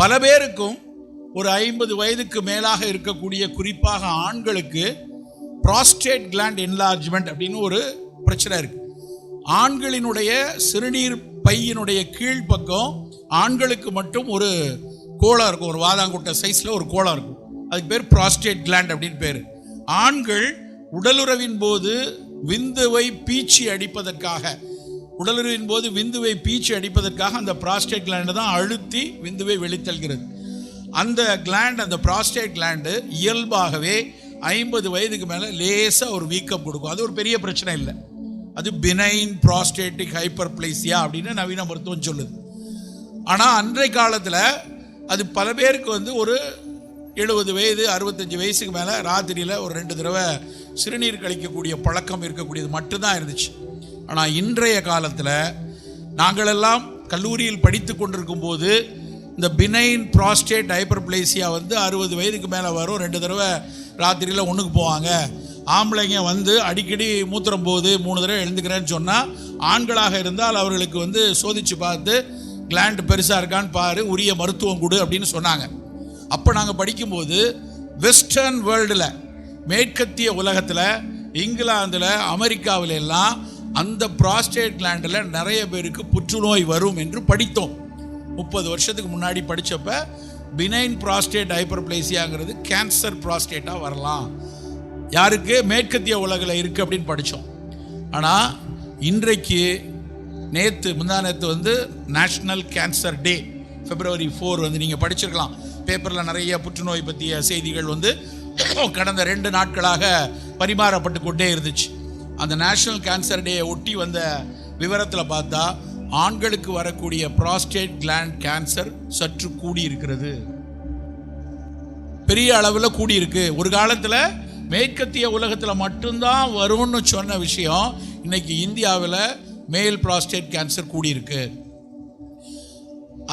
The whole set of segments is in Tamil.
பல பேருக்கும் ஒரு ஐம்பது வயதுக்கு மேலாக இருக்கக்கூடிய குறிப்பாக ஆண்களுக்கு ப்ராஸ்டேட் கிளாண்ட் என்லார்ஜ்மெண்ட் அப்படின்னு ஒரு பிரச்சனை இருக்குது ஆண்களினுடைய சிறுநீர் பையினுடைய கீழ்ப்பக்கம் ஆண்களுக்கு மட்டும் ஒரு கோலம் இருக்கும். ஒரு வாதாங்குட்டை சைஸில் ஒரு கோலம் இருக்கும். அதுக்கு பேர் ப்ராஸ்டேட் கிளாண்ட் அப்படின்னு பேர். ஆண்கள் உடலுறவின் போது விந்துவை பீச்சி அடிப்பதற்காக உடலுறவின் போது விந்துவை பீச்சு அடிப்பதற்காக அந்த ப்ராஸ்டேட் கிளாண்டு தான் அழுத்தி விந்துவை வெளித்தல்கிறது அந்த கிளாண்ட் அந்த ப்ராஸ்டேட் கிளாண்டு இயல்பாகவே ஐம்பது வயதுக்கு மேலே லேசாக ஒரு வீக்கம் கொடுக்கும். அது ஒரு பெரிய பிரச்சனை இல்லை. அது பினைன் ப்ராஸ்டேட்டிக் ஹைப்பர் பிளேசியா அப்படின்னு நவீன மருத்துவம் சொல்லுது. ஆனால் அன்றைய காலத்தில் அது பல பேருக்கு வந்து ஒரு எழுபது வயது அறுபத்தஞ்சு வயசுக்கு மேலே ராத்திரியில் ஒரு ரெண்டு தடவை சிறுநீர் கழிக்கக்கூடிய பழக்கம் இருக்கக்கூடியது மட்டும்தான் இருந்துச்சு. ஆனால் இன்றைய காலத்தில் நாங்களெல்லாம் கல்லூரியில் படித்து கொண்டிருக்கும் போது இந்த பினைன் ப்ராஸ்டேட் ஹைப்பர்பிளேசியா வந்து அறுபது வயதுக்கு மேலே வரும். ரெண்டு தடவை ராத்திரியில் ஒன்றுக்கு போவாங்க. ஆம்பளைங்க வந்து அடிக்கடி மூத்திரம் போகுது மூணு தடவை எழுந்துக்கிறேன்னு சொன்னால் ஆண்களாக இருந்தால் அவர்களுக்கு வந்து சோதித்து பார்த்து கிளாண்ட் பெருசாக இருக்கான்னு பாரு உரிய மருத்துவம் கொடு அப்படின்னு சொன்னாங்க. அப்போ நாங்கள் படிக்கும்போது வெஸ்டர்ன் வேர்ல்டில் மேற்கத்திய உலகத்தில் இங்கிலாந்தில் அமெரிக்காவில எல்லாம் அந்த ப்ராஸ்டேட் கிளாண்டில் நிறைய பேருக்கு புற்றுநோய் வரும் என்று படித்தோம். முப்பது வருஷத்துக்கு முன்னாடி படித்தப்ப பினைன் ப்ராஸ்டேட் ஹைப்பர்பிளேசியாங்கிறது கேன்சர் ப்ராஸ்டேட்டாக வரலாம். யாருக்கு? மேற்கத்திய உலகில் இருக்குது அப்படின்னு படித்தோம் ஆனால் இன்றைக்கு நேற்று முந்தா நேற்று வந்து national cancer day February four வந்து நீங்கள் படிச்சிருக்கலாம். பேப்பரில் நிறைய புற்றுநோய் பற்றிய செய்திகள் வந்து கடந்த ரெண்டு நாட்களாக பரிமாறப்பட்டு கொண்டே இருந்துச்சு. அந்த நேஷ்னல் கேன்சர் டே ஒட்டி வந்த விவரத்தில் பார்த்தா ஆண்களுக்கு வரக்கூடிய ப்ராஸ்டேட் கிளாண்ட் கேன்சர் சற்று கூடி இருக்கிறது பெரிய அளவில் கூடியிருக்கு. ஒரு காலத்தில் மேற்கத்திய உலகத்தில் மட்டும்தான் வரும்னு சொன்ன விஷயம் இன்னைக்கு இந்தியாவில் மேல் ப்ராஸ்டேட் கேன்சர் கூடியிருக்கு.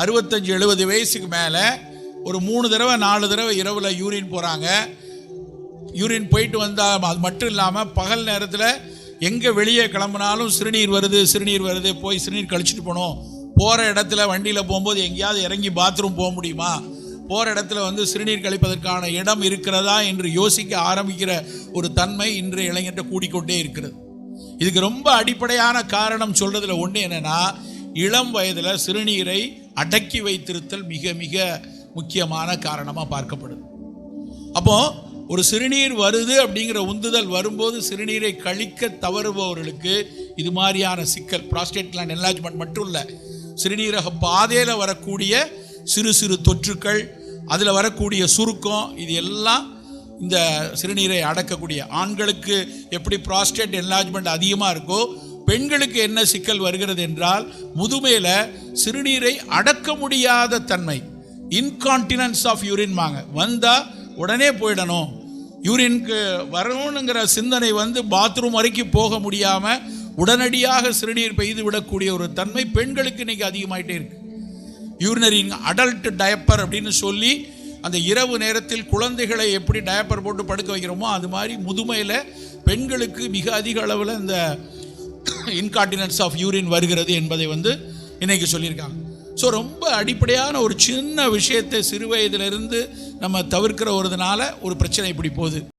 அறுபத்தஞ்சு எழுபது வயசுக்கு மேலே ஒரு மூணு தடவை நாலு தடவை இரவில் யூரின் போகிறாங்க யூரின் போயிட்டு வந்தால் அது மட்டும் இல்லாமல் பகல் நேரத்தில் எங்கே வெளியே கிளம்புனாலும் சிறுநீர் வருது சிறுநீர் வருது போய் சிறுநீர் கழிச்சிட்டு போகணும் போகிற இடத்துல வண்டியில் போகும்போது எங்கேயாவது இறங்கி பாத்ரூம் போக முடியுமா? போகிற இடத்துல வந்து சிறுநீர் கழிப்பதற்கான இடம் இருக்கிறதா என்று யோசிக்க ஆரம்பிக்கிற ஒரு தன்மை இன்று இளைஞர்கிட்ட கூடிக்கொண்டே இருக்கிறது. இதுக்கு ரொம்ப அடிப்படையான காரணம் சொல்கிறதுல ஒன்று என்னென்னா இளம் வயதில் சிறுநீரை அடக்கி வைத்திருத்தல் மிக மிக முக்கியமான காரணமாக பார்க்கப்படுது. அப்போது ஒரு சிறுநீர் வருது அப்படிங்கிற உந்துதல் வரும்போது சிறுநீரை கழிக்க தவறுபவர்களுக்கு இது மாதிரியான சிக்கல். ப்ராஸ்டேட் கிளாண்ட் என்லாஜ்மெண்ட் மட்டும் இல்லை. சிறுநீரக பாதையில் வரக்கூடிய சிறு சிறு தொற்றுக்கள் அதில் வரக்கூடிய சுருக்கம் இது எல்லாம் இந்த சிறுநீரை அடக்கக்கூடிய. ஆண்களுக்கு எப்படி ப்ராஸ்டேட் என்லாஜ்மெண்ட் அதிகமாக இருக்கோ பெண்களுக்கு என்ன சிக்கல் வருகிறது என்றால் முதுமையில் சிறுநீரை அடக்க முடியாத தன்மை. இன்கான்டினன்ஸ் ஆஃப் யூரின் வாங்க. வந்தால் உடனே போயிடணும். யூரின்க்கு வரணுங்கிற சிந்தனை வந்து பாத்ரூம் வரைக்கும் போக முடியாமல் உடனடியாக சிறுநீர் பெய்து விடக்கூடிய ஒரு தன்மை பெண்களுக்கு இன்னைக்கு அதிகமாயிட்டே இருக்கு. யூரினரிங் அடல்ட் டயப்பர் அப்படின்னு சொல்லி அந்த இரவு நேரத்தில் குழந்தைகளை எப்படி டயப்பர் போட்டு படுக்க வைக்கிறோமோ அது மாதிரி முதுமையில் பெண்களுக்கு மிக அதிக அளவில் இந்த இன்கார்டினன்ஸ் ஆஃப் யூரின் வருகிறது என்பதை வந்து இன்னைக்கு சொல்லியிருக்காங்க. ஸோ ரொம்ப அடிப்படையான ஒரு சின்ன விஷயத்தை சிறு வயதிலிருந்து நம்ம தவிர்க்கிற ஒருதுனால ஒரு பிரச்சனை இப்படி போகுது.